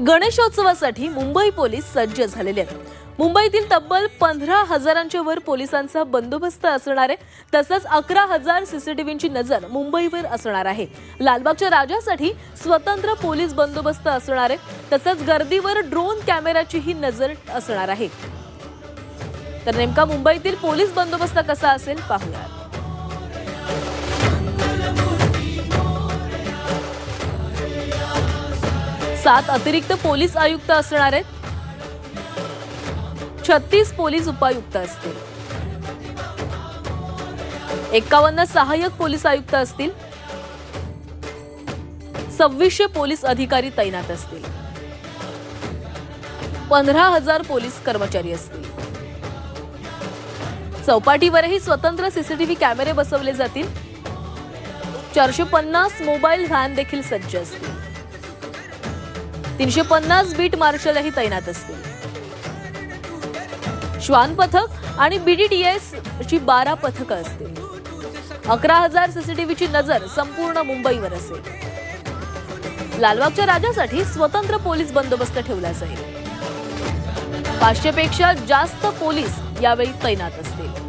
गणेशोत्सवासाठी मुंबई पोलीस सज्ज झालेले आहेत. मुंबईतील तब्बल पंधरा हजारांच्या वर पोलिसांचा बंदोबस्त असणार आहे. तसंच अकरा हजार सीसीटीव्हीची नजर मुंबईवर असणार आहे. लालबागच्या राजासाठी स्वतंत्र पोलीस बंदोबस्त असणार आहे. तसंच गर्दीवर ड्रोन कॅमेराचीही नजर असणार आहे. तर नेमका मुंबईतील पोलीस बंदोबस्त कसा असेल पाहूया सात अतिरिक्त पोलीस आयुक्त असणार आहेत. छत्तीस पोलीस उपायुक्त असतील. एकावन्न सहाय्यक पोलीस आयुक्त असतील. सव्वीसशे पोलीस अधिकारी तैनात असतील. पंधरा हजार पोलीस कर्मचारी असतील. चौपाटीवरही स्वतंत्र सीसीटीव्ही कॅमेरे बसवले जातील. चारशे पन्नास मोबाईल व्हॅन देखील सज्ज असतील. तीनशे पन्नास बीट मार्शलही तैनात असतील. श्वान पथक आणि बीडीटीएस ची बारा पथकं असतील. अकरा हजार सीसीटीव्हीची नजर संपूर्ण मुंबईवर असेल. लालबागच्या राजासाठी स्वतंत्र पोलीस बंदोबस्त ठेवला जाईल. पाचशे पेक्षा जास्त पोलीस यावेळी तैनात असतील.